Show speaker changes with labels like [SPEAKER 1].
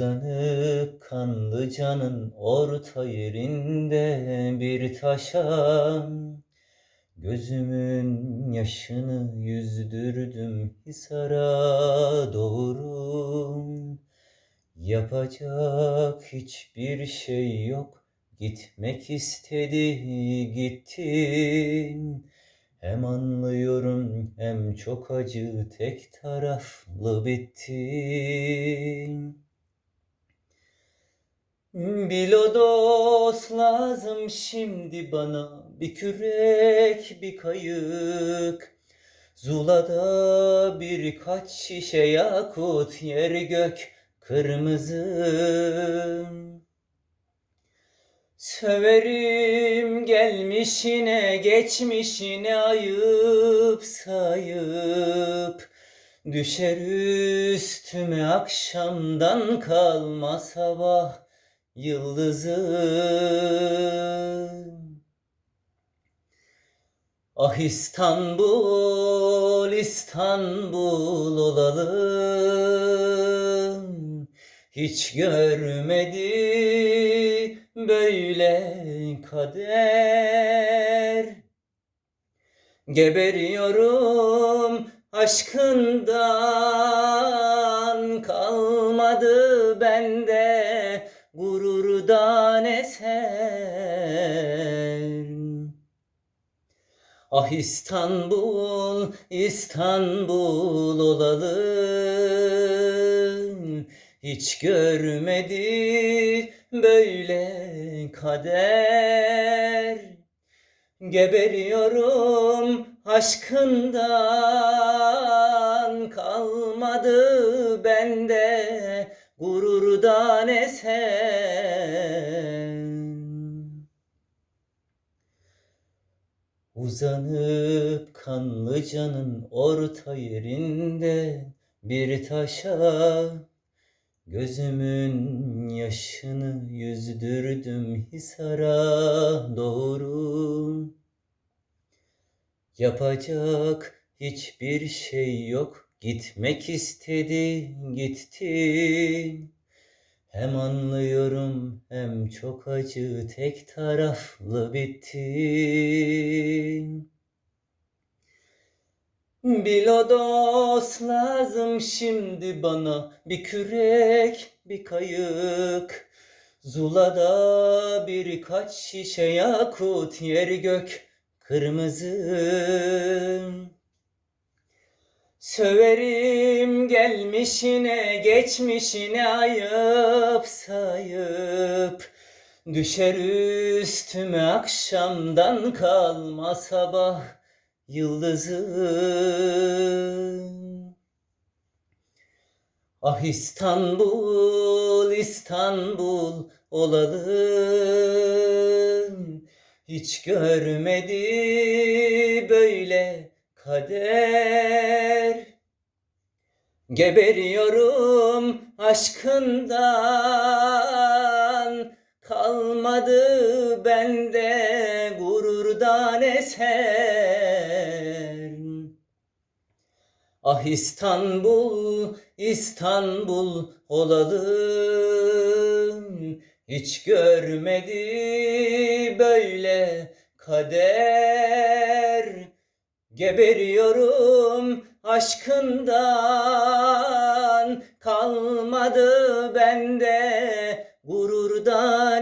[SPEAKER 1] Uzanıp kanlı canın orta yerinde bir taşa. Gözümün yaşını yüzdürdüm Hisar'a doğru. Yapacak hiçbir şey yok Gitmek istedi gittim. Hem anlıyorum hem çok acı tek taraflı bittim Bilodos lazım şimdi bana bir kürek bir kayık. Zula'da birkaç şişe yakut yer gök kırmızı. Söverim gelmişine geçmişine ayıp sayıp. Düşer üstüme akşamdan kalma sabah yıldızı Ah İstanbul, İstanbul olalım. Hiç görmedi böyle kader. Geberiyorum aşkından kalmadı bende gururdan eser Ah İstanbul, İstanbul olalım Hiç görmedi böyle kader. Geberiyorum aşkından kalmadı bende gururdan eser Uzanıp kanlı canın orta yerinde bir taşa Gözümün yaşını yüzdürdüm Hisar'a doğru. Yapacak hiçbir şey yok Gitmek istedi gittim Hem anlıyorum hem çok acı tek taraflı bittim Bilodos lazım şimdi bana bir kürek bir kayık. Zula'da birkaç şişe yakut yer gök kırmızı Söverim gelmişine geçmişine ayıp sayıp Düşer üstüme akşamdan kalma sabah yıldızı. Ah İstanbul, İstanbul olalım. Hiç görmedi böyle kader Geberiyorum aşkından. Kalmadı bende gururdan eser. Ah İstanbul, İstanbul olalım. Hiç görmedi böyle kader Geberiyorum aşkından. Kalmadı bende gururdan